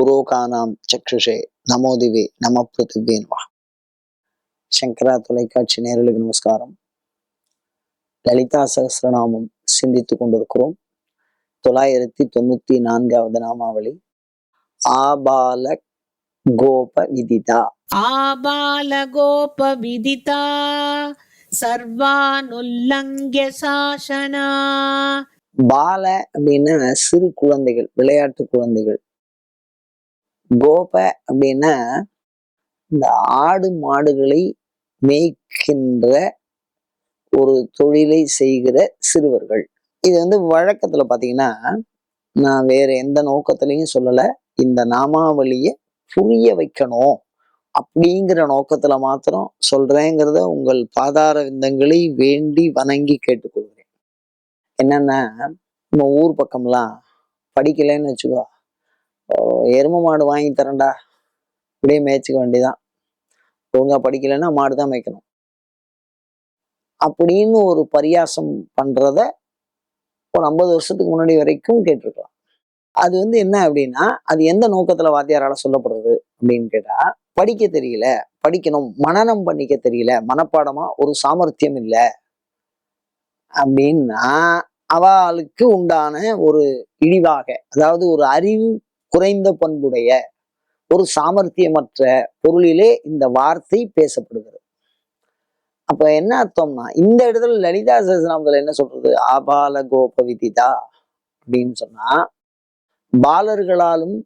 புரோகானாம் சக்ஷுஷே நமோதிவே நம பிருத்திவேன்வா சங்கரா தொலைக்காட்சி நேரலுக்கு நமஸ்காரம். லலிதா சகசிரநாமம் சிந்தித்து கொண்டிருக்கிறோம். தொள்ளாயிரத்தி தொண்ணூத்தி நான்காவது நாமாவளி. ஆபால கோப விதிதா. ஆபால கோப விதிதா. சர்வானுல்லங்கிய சாசனா. பால அப்படின்னா சிறு குழந்தைகள் விளையாட்டு குழந்தைகள். கோப அப்படின்னா இந்த ஆடு மாடுகளை மேய்க்கின்ற ஒரு தொழிலை செய்கிற சிறுவர்கள். இது வந்து வழக்கத்துல பாத்தீங்கன்னா நான் வேற எந்த நோக்கத்திலையும் சொல்லல. இந்த நாமாவளியை புரிய வைக்கணும் அப்படிங்கிற நோக்கத்துல மாத்திரம் சொல்றேங்கிறத உங்கள் பாதார விந்தங்களை வேண்டி வணங்கி கேட்டுக்கொள்கிறேன். என்னன்னா நம்ம ஊர் பக்கம்லாம் படிக்கலைன்னு வச்சுக்கோ எருமை மாடு வாங்கி தரேன்டா. இப்படியே மேய்ச்சிக்க வேண்டியதான் ஒழுங்கா படிக்கலைன்னா மாடு தான் மேய்க்கணும். அப்படின்னு ஒரு பரியாசம் பண்றத ஒரு ஐம்பது வருஷத்துக்கு முன்னாடி வரைக்கும் கேட்டிருக்கலாம். அது வந்து என்ன அப்படின்னா அது எந்த நோக்கத்துல வாத்தியாரால சொல்லப்படுறது அப்படின்னு கேட்டா படிக்க தெரியல. படிக்கணும். மனனம் பண்ணிக்க தெரியல. மனப்பாடமா ஒரு சாமர்த்தியம் இல்லை. அப்படின்னா அவளுக்கு உண்டான ஒரு இழிவாக அதாவது ஒரு அறிவு குறைந்த பண்புடைய ஒரு சாமர்த்தியமற்ற பொருளிலே இந்த வார்த்தை பேசப்படுகிறது. அப்ப என்ன அர்த்தம்னா இந்த இடத்துல லலிதா சஹஸ்ரநாமத்துல என்ன சொல்றது? ஆபால கோப விதிதா அப்படின்னு சொன்னா பாலர்களாலும்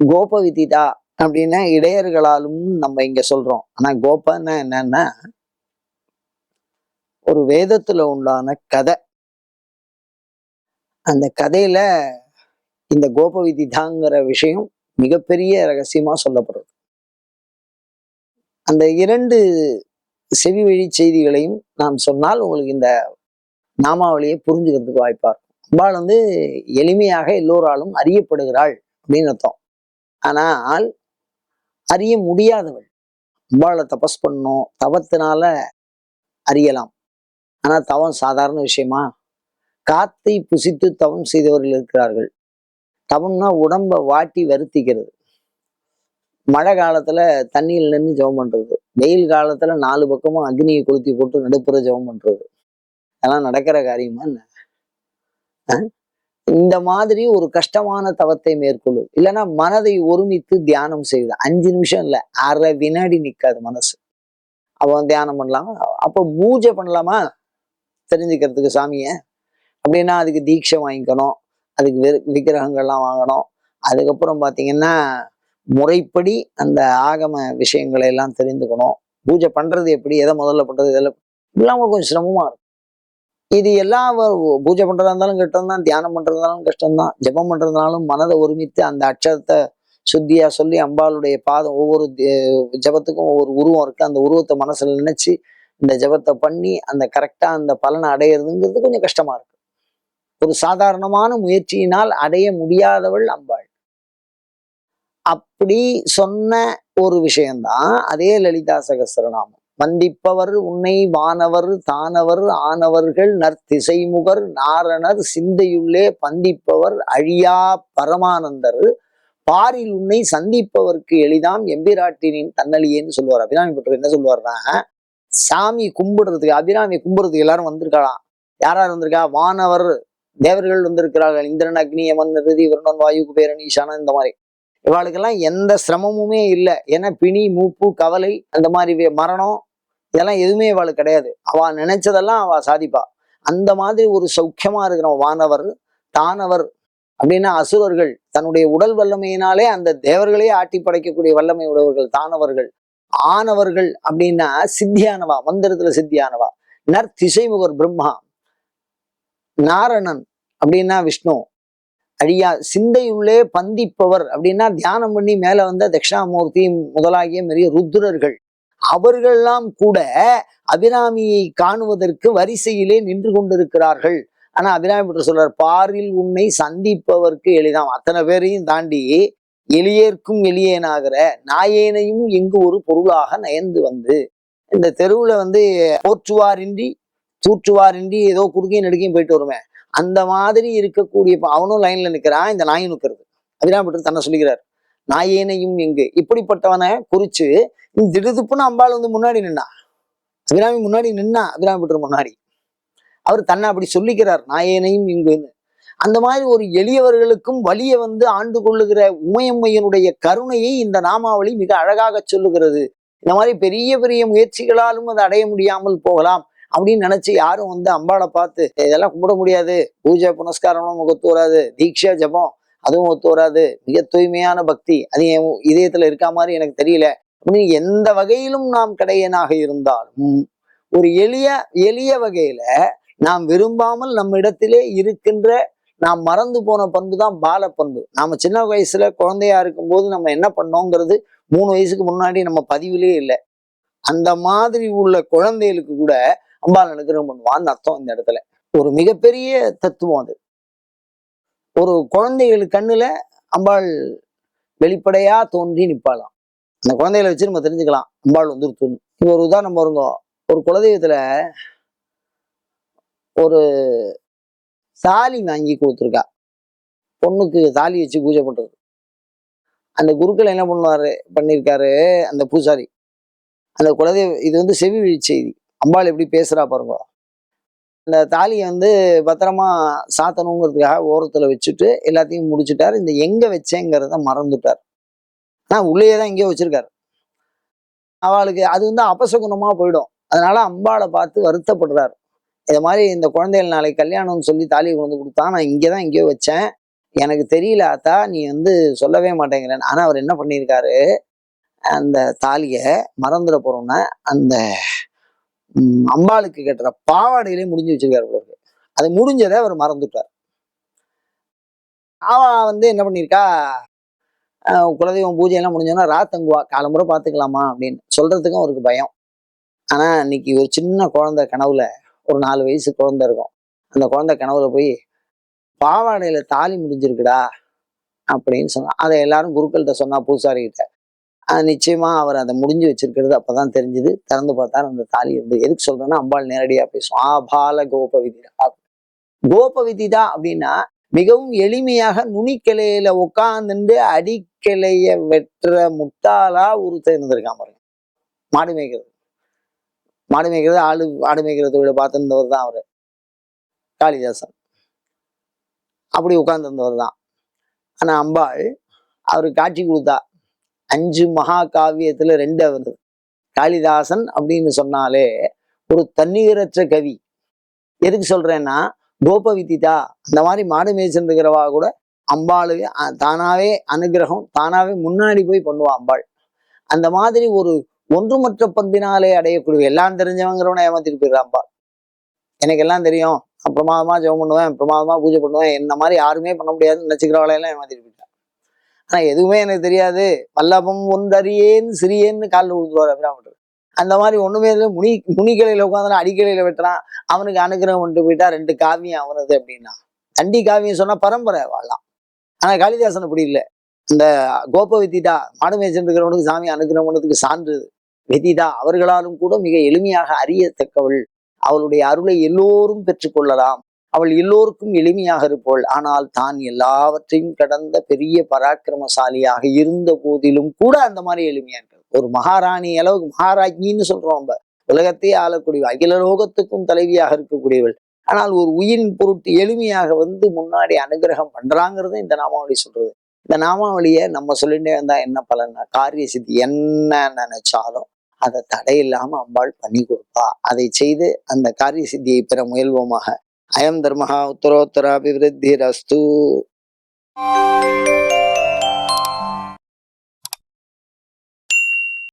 கோப விதிதா அப்படின்னா இடையர்களாலும் நம்ம இங்க சொல்றோம். ஆனா கோபன்னா என்னன்னா ஒரு வேதத்துல உண்டான கதை. அந்த கதையில இந்த கோபவிதி தாங்கிற விஷயம் மிகப்பெரிய ரகசியமா சொல்லப்படுறது. அந்த இரண்டு செவி வழி செய்திகளையும் நாம் சொன்னால் உங்களுக்கு இந்த நாமாவளியை புரிஞ்சுக்கிறதுக்கு வாய்ப்பா இருக்கும். அம்பாள் வந்து எளிமையாக எல்லோராலும் அறியப்படுகிறாள் அப்படின்னு அர்த்தம். ஆனால் அறிய முடியாதவள். அம்பாளை தபஸ் பண்ணும் தவத்தினால அறியலாம். ஆனா தவம் சாதாரண விஷயமா? காத்தை புசித்து தவம் செய்தவர்கள் இருக்கிறார்கள். தவம்னா உடம்ப வாட்டி வருத்திக்கிறது. மழை காலத்துல தண்ணியில் நின்று ஜெபம் பண்றது. வெயில் காலத்துல நாலு பக்கமும் அக்னியை கொளுத்தி போட்டு நடுப்புற ஜெபம் பண்றது. அதெல்லாம் நடக்கிற காரியமா என்ன? அஹ்? இந்த மாதிரி ஒரு கஷ்டமான தவத்தை மேற்கொள்ளும் இல்லைன்னா மனதை ஒருமித்து தியானம் செய்யுது அஞ்சு நிமிஷம் இல்ல அரை வினாடி நிக்காது மனசு. அவன் தியானம் பண்ணலாமா? அப்போ பூஜை பண்ணலாமா? தெரிஞ்சுக்கிறதுக்கு சாமியை. அப்படின்னா அதுக்கு தீட்சை வாங்கிக்கணும். அதுக்கு வெறு விக்கிரகங்கள்லாம் வாங்கணும். அதுக்கப்புறம் பார்த்தீங்கன்னா முறைப்படி அந்த ஆகம விஷயங்களை எல்லாம் தெரிந்துக்கணும். பூஜை பண்ணுறது எப்படி எதை முதல்ல பண்றது இதெல்லாம் இல்லாம கொஞ்சம் சிரமமாக இருக்கும். இது எல்லாம் பூஜை பண்ணுறதா இருந்தாலும் கஷ்டம்தான் தியானம் பண்ணுறதுனாலும் கஷ்டம்தான் ஜெபம் பண்ணுறதுனாலும் மனதை ஒருமித்து அந்த அட்சரத்தை சுத்தியாக சொல்லி அம்பாளுடைய பாதம் ஒவ்வொரு தி- ஜெபத்துக்கும் ஒவ்வொரு உருவம் இருக்குது அந்த உருவத்தை மனசில் நினச்சி இந்த ஜெபத்தை பண்ணி அந்த கரெக்டாக அந்த பலனை அடையிறதுங்கிறது கொஞ்சம் கஷ்டமாக இருக்கும் ஒரு சாதாரணமான முயற்சியினால் அடைய முடியாதவள் அம்பாள். அப்படி சொன்ன ஒரு விஷயம்தான் அதே லலிதா சகஸ்ரநாமம் வந்திப்பவர் உன்னை வானவர் தானவர் ஆனவர்கள் நற்திசைமுகர் நாரணர் சிந்தையுள்ளே பந்திப்பவர் அழியா பரமானந்தர் பாரில் உன்னை சந்திப்பவர்க்கு எளிதாம் எம்பிராட்டினின் தன்னலியேன்னு சொல்லுவார். அபிராமி பட்டர் என்ன சொல்லுவார்னா சாமி கும்பிடுறதுக்கு அபிராமி கும்பிடுறதுக்கு எல்லாரும் வந்திருக்கலாம். யார் யார் வந்திருக்கா? வானவர் தேவர்கள் வந்திருக்கிறார்கள். இந்திரன் அக்னி யமன் நிருதி வருணன் வாயு குபேரன் ஈசானன் இந்த மாதிரி. இவாளுக்கெல்லாம் எந்த சிரமமுமே இல்லை. ஏன்னா பிணி மூப்பு கவலை அந்த மாதிரி மரணம் இதெல்லாம் எதுவுமே இவாளுக்கு கிடையாது. அவ நினைச்சதெல்லாம் அவ சாதிப்பா. அந்த மாதிரி ஒரு சௌக்கியமா இருக்கிற வானவர் தானவர் அப்படின்னா அசுரர்கள் தன்னுடைய உடல் வல்லமையினாலே அந்த தேவர்களையே ஆட்டி படைக்கக்கூடிய வல்லமை உடையவர்கள் தானவர்கள். ஆனவர்கள் அப்படின்னா சித்தியானவா மந்திரத்துல சித்தியானவா. நற்திசைமுகர் பிரம்மா. நாரணன் அப்படின்னா விஷ்ணு. அழியா சிந்தையுள்ளே பந்திப்பவர் அப்படின்னா தியானம் பண்ணி மேல வந்த தட்சிணாமூர்த்தி முதலாகிய மெரிய ருத்ரர்கள். அவர்கள்லாம் கூட அபிராமியை காணுவதற்கு வரிசையிலே நின்று கொண்டிருக்கிறார்கள். ஆனா அபிராமி பற்றி சொல்றார் பாரில் உன்னை சந்திப்பவர்க்கு எளிதாம். அத்தனை பேரையும் தாண்டி எளியேற்கும் எளியேனாகிற நாயேனையும் இங்கு ஒரு பொருளாக நயந்து வந்து இந்த தெருவுல வந்து போற்றுவாரின்றி தூற்றுவாரின்றி ஏதோ குறுக்கையும் நெடுக்கையும் போயிட்டு வருமே. அந்த மாதிரி இருக்கக்கூடிய அவனும் லைன்ல நிக்கிறான் இந்த நாயும் நிற்கிறது அபிராமி தன்னை சொல்லிக்கிறார் நாயேனையும் எங்கு? இப்படிப்பட்டவனை குறிச்சு திடுதுப்புன்னு அம்பாள் வந்து முன்னாடி நின்னா. அபிராமி முன்னாடி நின்னா அபிராமி முன்னாடி. அவர் தன்னை அப்படி சொல்லிக்கிறார் நாயேனையும் இங்குன்னு அந்த மாதிரி ஒரு எளியவர்களுக்கும் வலிய வந்து ஆண்டு கொள்ளுகிற உமையம்மையனுடைய கருணையை இந்த நாமாவளி மிக அழகாக சொல்லுகிறது. இந்த மாதிரி பெரிய பெரிய முயற்சிகளாலும் அதை அடைய முடியாமல் போகலாம். அப்படின்னு நினைச்சு யாரும் வந்து அம்பாவை பார்த்து இதெல்லாம் கும்பிட முடியாது. பூஜை புனஸ்காரம்லாம் நமக்கு ஒத்து வராது. தீட்சா ஜபம் அதுவும் ஒத்து வராது. மிக தூய்மையான பக்தி. அது என் இதயத்துல இருக்கா மாதிரி எனக்கு தெரியல. அப்படின்னு எந்த வகையிலும் நாம் கடையனாக இருந்தாலும் ஒரு எளிய எளிய வகையில நாம் விரும்பாமல் நம்ம இடத்திலே இருக்கின்ற நாம் மறந்து போன பண்பு தான் பால பண்பு. நாம சின்ன வயசுல குழந்தையா இருக்கும்போது நம்ம என்ன பண்ணோங்கிறது மூணு வயசுக்கு முன்னாடி நம்ம பதிவிலே இல்லை. அந்த மாதிரி உள்ள குழந்தைகளுக்கு கூட அம்பாள் அனுகிரகம் பண்ணுவான்னு அர்த்தம் இந்த இடத்துல. ஒரு மிகப்பெரிய தத்துவம் அது. ஒரு குழந்தைகள் கண்ணுல அம்பாள் வெளிப்படையா தோன்றி நிற்பாளாம் அந்த குழந்தைகளை வச்சு நம்ம தெரிஞ்சுக்கலாம். அம்பாள் வந்துருத்துன்னு இப்போ ஒரு உதாரணம் பாருங்க. ஒரு குலதெய்வத்துல ஒரு தாலி வாங்கி கொடுத்துருக்கா. பொண்ணுக்கு தாலி வச்சு பூஜை பண்றது. அந்த குருக்கள் என்ன பண்ணுவாரு? பண்ணியிருக்காரு அந்த பூசாரி. அந்த குலதெய்வ இது வந்து செவி செய்தி. அம்பாள் எப்படி பேசுறா பாருங்க. அந்த தாலியை வந்து பத்திரமா சாத்தணுங்கிறதுக்காக ஓரத்துல வச்சுட்டு எல்லாத்தையும் முடிச்சுட்டார். இந்த எங்க வச்சேங்கிறத மறந்துட்டார். ஆனா உள்ளேயே தான் எங்கேயோ வச்சிருக்காரு. அவளுக்கு அது வந்து அபசகுணமா போயிடும். அதனால அம்பாளை பார்த்து வருத்தப்படுறாரு. இது மாதிரி இந்த குழந்தைகள் நாளைக்கு கல்யாணம்னு சொல்லி தாலியை கொண்டு வந்து கொடுத்தா நான் இங்கே தான் எங்கேயோ வச்சேன். எனக்கு தெரியல அத்தா நீ வந்து சொல்லவே மாட்டேங்கிறேன். ஆனால் அவர் என்ன பண்ணியிருக்காரு? அந்த தாலியை மறந்துட போறோம்னா அந்த அம்பாளுக்கு கேட்டத பாவாடையிலே முடிஞ்சு வச்சிருக்காரு போல அது முடிஞ்சதை அவர் மறந்துட்டார். அவ வந்து என்ன பண்ணியிருக்கா? அஹ், குலதெய்வம் பூஜை எல்லாம் முடிஞ்சோன்னா ராத்தங்குவா காலம்புரை பார்த்துக்கலாமா அப்படின்னு சொல்றதுக்கும் அவருக்கு பயம். ஆனா இன்னைக்கு ஒரு சின்ன குழந்தை கனவுல ஒரு நாலு வயசு குழந்தை இருக்கும். அந்த குழந்தை கனவுல போய் பாவாடையில தாலி முடிஞ்சிருக்குடா அப்படின்னு சொன்னா அதை எல்லாரும் குருக்கள்கிட்ட சொன்னா பூசாரி நிச்சயமா அவர் அதை முடிஞ்சு வச்சிருக்கிறது அப்பதான் தெரிஞ்சது. திறந்து பார்த்தா அந்த தாலி இருந்து. எதுக்கு சொல்றேன்னா அம்பாள் நேரடியா பேசும். ஆபால கோப கோபவிதி தான் அப்படின்னா மிகவும் எளிமையாக நுனிக்கிளையில உட்காந்துட்டு அடிக்கிளைய வெட்டுற முட்டாளா உருத்த இருந்திருக்காம பாருங்க. மாடு மேய்க்கிறது. மாடு மேய்க்கிறது ஆடு ஆடு மேய்க்கிறத விட பார்த்துருந்தவர் தான் அவரு. காளிதாசன். அப்படி உட்கார்ந்திருந்தவர் தான். ஆனா அம்பாள் அவருக்கு காட்சி கொடுத்தா அஞ்சு மகா காவியத்துல ரெண்டு அவர் காளிதாசன் அப்படின்னு சொன்னாலே ஒரு தண்ணீரற்ற கவி. எதுக்கு சொல்றேன்னா கோபவித்திதா அந்த மாதிரி மாடு மேய்ச்சிட்டு இருக்கிறவா கூட அம்பாளுவே தானாவே அனுகிரகம் தானாவே முன்னாடி போய் பண்ணுவா அம்பாள். அந்த மாதிரி ஒரு ஒன்றுமற்ற பண்பினாலே அடையக்கூடிய எல்லாம் தெரிஞ்சவங்கிறவனை ஏமாத்திட்டு போயிடுறா அம்பாள். எனக்கு எல்லாம் தெரியும். நான் பிரமாதமா ஜெபம் பண்ணுவேன் பிரமாதமா பூஜை பண்ணுவேன் என்ன மாதிரி யாருமே பண்ண முடியாதுன்னு நினைச்சுக்கிறவளையெல்லாம் ஏமாத்திட்டு ஆனா எதுவுமே எனக்கு தெரியாது. வல்லபம் ஒன்றறியேன்னு சிறியேன்னு காலில் விழுந்துருவார் அபிராமட்டர் அந்த மாதிரி ஒண்ணுமே இல்லை. முனி முனிக்கலையில உட்காந்துனா அடிக்கலையில வெட்டுறான். அவனுக்கு அனுகிரகம் கொண்டு போயிட்டா ரெண்டு காவியம் அவனது அப்படின்னா. தண்டி காவியம் சொன்னா பரம்பரை வாழலாம். ஆனா காளிதாசன் அப்படி இல்லை. இந்த கோப வித்திதா மாடு மேய்ச்சல் இருக்கிறவனுக்கு சாமி அனுகிரகம் பண்ணதுக்கு சான்று. விதிதா அவர்களாலும் கூட மிக எளிமையாக அறியத்தக்கவள். அவளுடைய அருளை எல்லோரும் பெற்றுக்கொள்ளலாம். அவள் எல்லோருக்கும் எளிமையாக இருப்பவள் ஆனால் தான் எல்லாவற்றையும் கடந்த பெரிய பராக்கிரமசாலியாக இருந்த போதிலும் கூட அந்த மாதிரி எளிமையா இருக்கிறது ஒரு மகாராணி அளவுக்கு மகாராஜின்னு சொல்றோம் நம்ம. உலகத்தையே ஆளக்கூடிய அகில லோகத்துக்கும் தலைவியாக இருக்கக்கூடியவள். ஆனால் ஒரு உயிரின் பொருட்டு எளிமையாக வந்து முன்னாடி அனுகிரகம் பண்றாங்கிறது இந்த நாமாவளி சொல்றது. இந்த நாமாவளியை நம்ம சொல்லிட்டே வந்தா என்ன பலன்னா காரிய சித்தி என்ன நினைச்சாலும் அதை தடையில்லாம அம்பாள் பண்ணி கொடுப்பா. அதை செய்து அந்த காரிய சித்தியை பெற முயல்வோமாக. अयम धर्म उत्तरोत्तराभिवृद्धिस्तु